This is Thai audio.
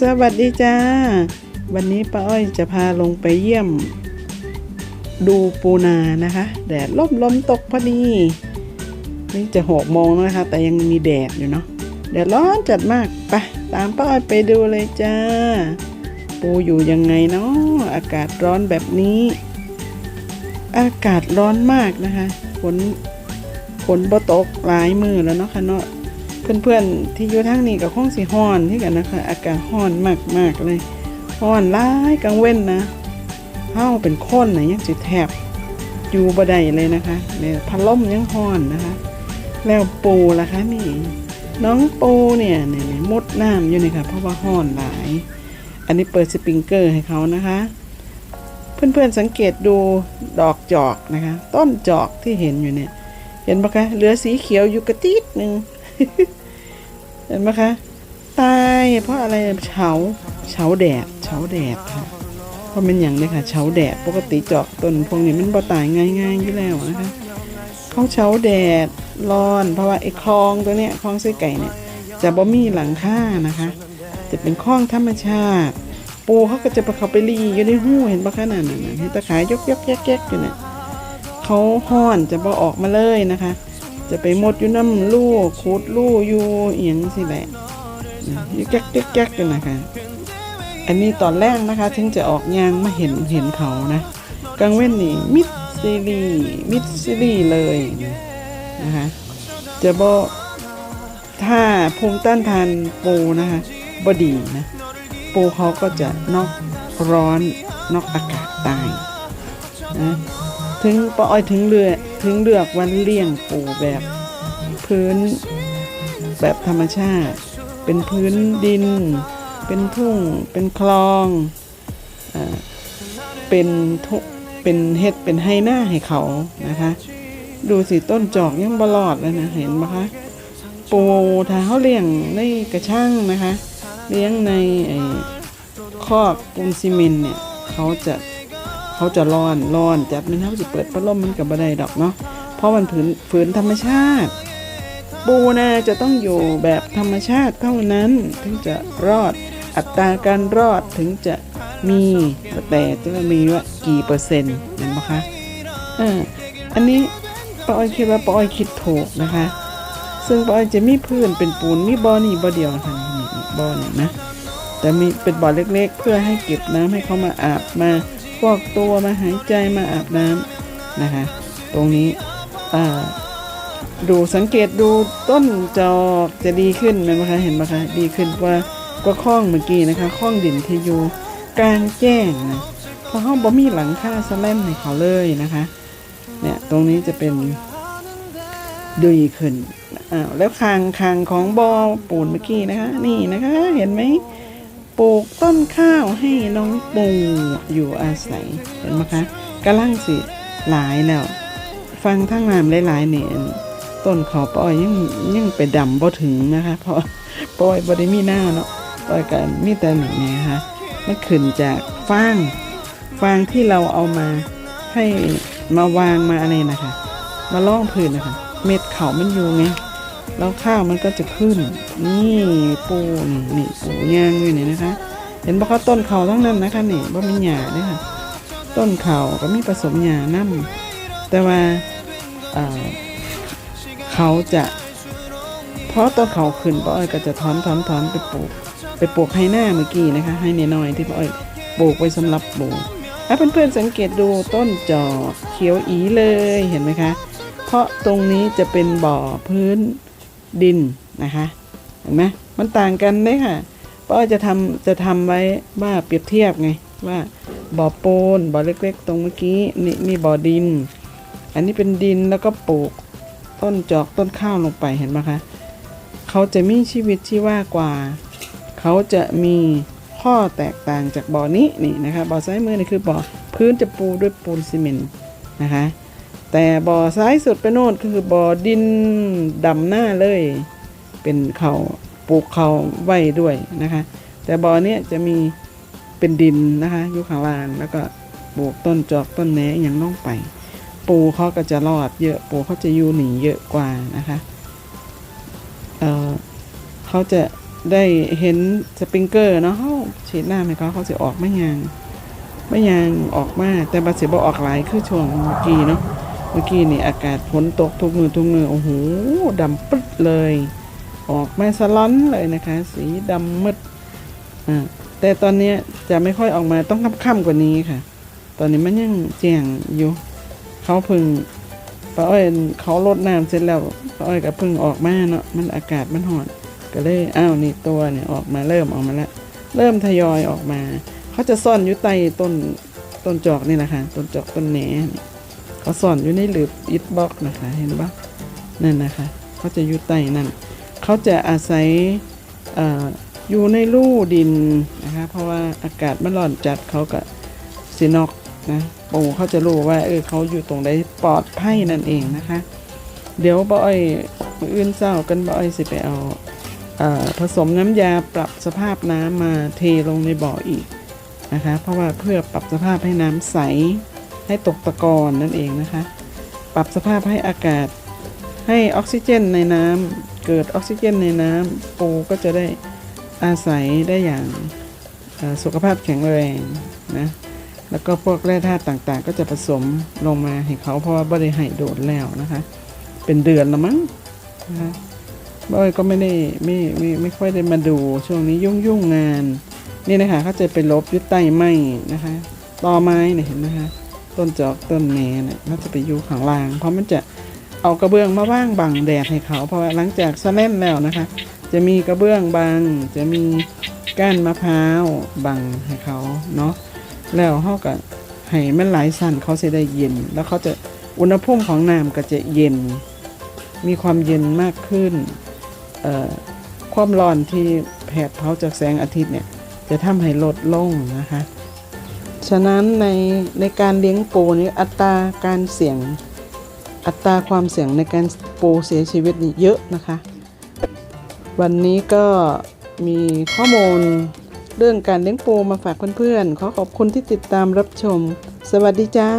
สวัสดีจ้า วันนี้ป้าอ้อยจะพาลงไปเยี่ยม ดูปูนานะคะ แดดล่มลมตกพอดี นี่จะหกโมงแล้วนะคะ แต่ยังมีแดดอยู่เนาะแดดร้อนจัดมากไปตามป้าอ้อยไปดูเลยจ้า ปูอยู่ยังไงเนาะอากาศร้อนแบบนี้ อากาศร้อนมากนะคะฝนฝนบ่ตกหลายมือแล้วเนาะค่ะเนาะ เพื่อนๆที่อยู่ทางนี้กับห้องสีห้อนที่กันนะคะ อากาศห้อนมากๆเลยห้อนร้ายกลางเว้นนะเฮาเป็นคนนะยังสิแทบอยู่บ่ได้เลยนะคะเนี่ยพัดลมยังห้อนนะคะ แล้วปูล่ะคะนี่น้องปูเนี่ยเนี่ยมุดน้ำอยู่นี่ค่ะเพราะว่าห้อนหลาย อันนี้เปิดสปริงเกอร์ให้เขานะคะ เพื่อนๆสังเกตดูดอกจอกนะคะ ต้นจอกที่เห็นอยู่เนี่ย เห็นปะคะเหลือสีเขียวอยู่กระติดหนึ่ง เห็นไหมคะ ตายเพราะอะไรเฉาเฉาแดดเฉาแดดค่ะเพราะมันอย่างเลยค่ะเฉาแดดปกติเจอกต้นพวกนี้มันบ่ตายง่ายๆอยู่แล้วนะคะเขาเฉาแดดร้อน เพราะว่าไอ้คลองตัวเนี้ยคลองไส้ไก่เนี่ยจะบ่มีหลังคานะคะ จะเป็นคลองธรรมชาติ ปูเขาก็จะไปเขาไปรีอยู่ในหู้เห็นปะคะนั่นน่ะเห็นตะขายยกยกแยกแยกอยู่เนี่ยเขาห้อนจะบ่ออกมาเลยนะคะ จะไปหมดอยู่น้ำลู่คูดลู่อยู่เอียงสิแหละนะยกแยกยกแยกกันนะคะ อันนี้ตอนแรกนะคะถึงจะออกยางมาเห็นเห็นเขานะกลางเว้นนี่มิดซีรีมิดซีรีเลยนะคะจะบอถ้าภูมิต้านทานปูนะคะบดีนะ ปูเขาก็จะนอกร้อนนอกอากาศตายนะ ถึงปออ้อยถึงเรือถึงเลือกวันเลี้ยงปูแบบพื้นแบบธรรมชาติ เป็นพื้นดิน เป็นทุ่ง เป็นคลองอ่าเป็นทุเป็นเฮ็ดเป็นไฮหน้าให้เขานะคะ ดูสิต้นจอกยังบลอดเลยนะเห็นไหมคะปูถ้าเขาเลี้ยงในกระช่างนะคะ เลี้ยงในอคอกปูนซีเมนเนี่ยเขาจะ เขาจะร้อนร้อนจัดมันเขาจะเปิดพัดลมมันกับบัไดดอกเนาะเพราะมันฝืนฝืนธรรมชาติ ปูนะจะต้องอยู่แบบธรรมชาติเท่านั้นถึงจะรอดอัตราการรอดถึงจะมีแต่จะมีว่ากี่เปอร์เซ็นต์นไหมคะเอออันนี้ปาอ้อยคิดว่าปาอ้อยคิดถูกนะคะ ซึ่งปาอ้อยจะมีพื้นเป็นปูนมีบ่อนี่บ่อเดียวค่ะนี่นี่บ่อนี่นะแต่มีเป็นบ่อเล็กๆ เพื่อให้เก็บน้ำให้เขามาอาบมา ฟอกตัวมาหายใจมาอาบน้ำนะคะ ตรงนี้ดูสังเกตดูต้นจอกจะดีขึ้นไหมคะเห็นไหมคะดีขึ้นกว่ากว่าข้องเมื่อกี้นะคะข้องดินที่อยู่กลางแจ้งนะเพราะห้องบ่มีหลังคาสแลมให้เขาเลยนะคะเนี่ยตรงนี้จะเป็นดีขึ้นอ้าวแล้วคางคางของบอปูนเมื่อกี้นะคะ นี่นะคะ เห็นไหม ปลูกต้นข้าวให้น้องปูอยู่อาศัยเห็นไหมคะกำลังสิหลายแล้ว ฟังทั้งน้ำหลายๆเนี่ยต้นเขาปอยยังยังไปดำบ่ถึงนะคะ เพราะปอยบ่ได้มีหน้าเนาะปอยกันมีแต่หนึ่งเนี่ยนะคะมันขึ้นจากฟางฟางที่เราเอามาให้มาวางมาอะไรนะคะ มาล่องพื้นนะคะ เม็ดเขามันอยู่ไง แล้วข้าวมันก็จะขึ้น นี่ปูนี่นี่ปูย่างอยู่นี่นะคะ เห็นบ่เขาต้นเขาทั้งนั้นนะคะนี่บ่มีหญ้าเด้อค่ะต้นเขาก็มีผสมหญ้านํแต่ว่าเขาจะเพราะต้นเขาขึ้นป้าอ้อยก็จะถอนถอนถอนไปปลูก ไปปลูกให้หน้าเมื่อกี้นะคะ ให้น้อยๆที่ป้าอ้อยปลูกไว้สำหรับปลูกถ้าเพื่อนๆสังเกตดูต้นจอกเขียวอีเลยเห็นไหมคะ เพราะตรงนี้จะเป็นบ่อพื้น ดินนะคะเห็นไหมมันต่างกันเลยค่ะป้าจะทำจะทำไว้ว่าเปรียบเทียบไงว่าบ่อปูนบ่อเล็กๆ ตรงเมื่อกี้นี่นี่บ่อดิน อันนี้เป็นดินแล้วก็ปลูกต้นจอกต้นข้าวลงไปเห็นไหมคะเขาจะมีชีวิตที่ว่ากว่า เขาจะมีข้อแตกต่างจากบ่อนี้นี่นะคะบ่อซ้ายมือนี่คือบ่อพื้นจะปูด้วยปูนซีเมนต์นะคะ แต่บ่อซ้ายสุดไปโน่นคือบ่อดินดำหน้าเลย เป็นเขาปลูกเขาไว้ด้วยนะคะ แต่บ่อเนี้ยจะมีเป็นดินนะคะยู่ข้างล่างแล้วก็ปลูกต้นจอกต้นแหนอย่างลงไป ปูเขาก็จะรอดเยอะปูเขาจะอยู่หนีเยอะกว่านะคะเเขาจะได้เห็นสปริงเกอร์เนาะเขาฉีดหน้ำให้เขาเขาจะออกไม่ยางไม่ยางออกมาแต่บาสิบออกหลายคือช่วงเมื่อกี้เนาะ มื่อกี้นี่อากาศฝนตกทุกมือทุกมือโอ้โหดำปึ๊ดเลย ออกมาสลอนเลยนะคะ สีดำมืดอ่าแต่ตอนนี้จะไม่ค่อยออกมาต้องค่ำๆกว่านี้ค่ะ ตอนนี้มันยังแจงอยู่ เขาพึ่งป้าอ้อยเขาลดน้ำเสร็จแล้วป้าอ้อยก็พึ่งออกมาเนาะมันอากาศมันห่อนก็เลยอ้าวนี่ตัวเนี่ยออกมาเริ่มออกมาแล้วเริ่มทยอยออกมา เขาจะซ่อนอยู่ใต้ต้นต้นจอกนี่แหละค่ะต้นจอกต้นแหนนี่ เขาซ่อนอยู่ในหลืบอิฐบล็อกนะคะเห็นปะนั่นนะคะเขาจะอยู่ใต้นั่นเขาจะอาศัยออยู่ในรูดินนะคะเพราะว่าอากาศมันร้อนจัดเขาก็สีนอกนะปูเขาจะรู้ว่าเออเขาอยู่ตรงใดปลอดภัยนั่นเองนะคะ เดี๋ยวบ่อ้อยมื้ออื่นเศร้ากันบ่อยสิไปเอาผสมน้ำยาปรับสภาพน้ำมาเทลงในบ่ออีกนะคะ เพราะว่าเพื่อปรับสภาพให้น้ำใส ให้ตกตะกอนนั่นเองนะคะ ปรับสภาพให้อากาศ ให้ออกซิเจนในน้ำเกิดออกซิเจนในน้ำปูก็จะได้อาศัยได้อย่างสุขภาพแข็งแรงนะแล้วก็พวกแร่ธาตุต่างๆ ก็จะผสมลงมาให้เขาเพราะว่าบริหายโดดแล้วนะคะ เป็นเดือนละมั้งนะคะบอยก็ไม่ได้ไม่ไม่ไม่ค่อยได้มาดูช่วงนี้ยุ่งยุ่งงาน นี่นะคะเขาจะไปลบยึดใต้ไม้นะคะตอไม้เนี่ยเห็นไหมคะ ต้นจอกต้นแหนเนี่ยมันจะไปอยู่ข้างล่าง เพราะมันจะเอากระเบื้องมาว่างบังแดดให้เขาเพราะว่าหลังจากสะเล่นแล้วนะคะ จะมีกระเบื้องบัง จะมีก้านมะพร้าวบังให้เขาเนาะแล้วเขาก็ให้มันหลายสั่นเขาจะได้เย็น แล้วเขาจะอุณหภูมิของน้ำก็จะเย็น มีความเย็นมากขึ้นความร้อนที่แผดเผาจากแสงอาทิตย์เนี่ยจะทำให้ลดลงนะคะ ฉะนั้นในในการเลี้ยงปูนี้อัตราการเสี่ยงอัตราความเสี่ยงในการปูเสียชีวิตนี่เยอะนะคะ วันนี้ก็มีข้อมูลเรื่องการเลี้ยงปูมาฝากเพื่อนๆขอขอบคุณที่ติดตามรับชม สวัสดีจ้า